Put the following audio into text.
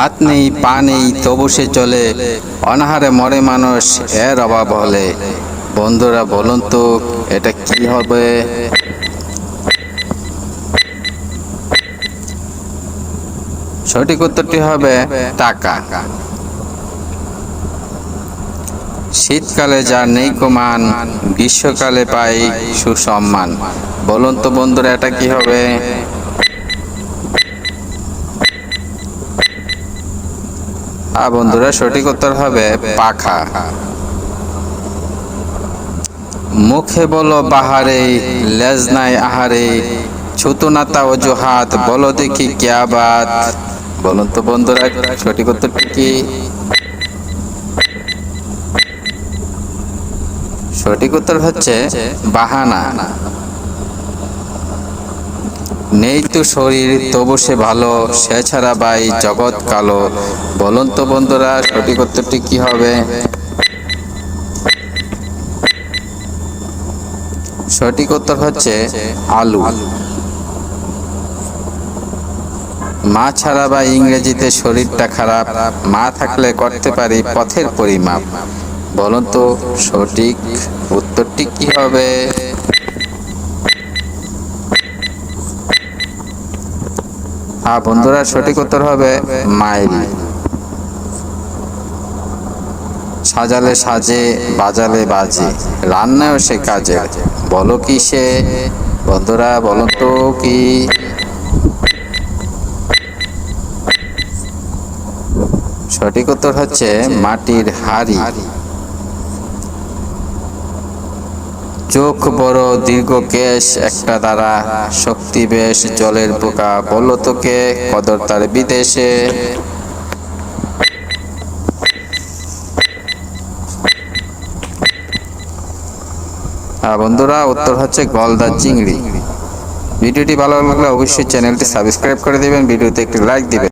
হাত নেই, পা নেই, তবু সে চলে। অনাহারে মরে মানুষ, এর অভাব হলে। বন্ধুরা, বলুন তো, এটা কি হবে? সঠিক উত্তরটি হবে টাকা। শীতকালে যার নেই কমান গ্রীষ্মকালে পাই সুসম্মান। বলুন তো বন্ধুরা, এটা কি হবে? বন্ধুরা সঠিক উত্তর হবে পাখা। মুখে বলো বাহারে লেজ নাই আহারে ছুতু নাতা অজুহাত বলো দেখি ক্যা বাত বলুন তো বন্ধুরা সঠিক উত্তরটি কি? সঠিক উত্তর হচ্ছে বাহানা। নেই তো শরীর, তবু সে ভালো, সে ছাড়া বাই জগৎ কালো। বলুন তো বন্ধুরা, সঠিক উত্তরটি কি হবে? সঠিক উত্তর হচ্ছে আলু। মা ছাড়া বা ইংরেজিতে শরীরটা খারাপ, মা থাকলে করতে পারি পথের পরিমাপ। বলুন তো সঠিক উত্তরটি কি হবে? হ্যাঁ বন্ধুরা সঠিক উত্তর হবে মাইল। সাজালে সাজে, বাজালে বাজে রান্নাও সে কাজে। বলো কি সে? বন্ধুরা, বলো তো কি? সঠিক উত্তর হচ্ছে মাটির হাড়ি। চোখ বড়, দীর্ঘ কেশ, একটা দ্বারা শক্তি বেশ, জলের পোকা। বলল, তোকে কদর তার বিদেশে। বন্ধুরা, উত্তর হচ্ছে গলদা চিংড়ি। ভিডিওটি ভালো লাগলে অবশ্যই চ্যানেলটি সাবস্ক্রাইব করে দিবেন, ভিডিওতে একটি লাইক দিবেন।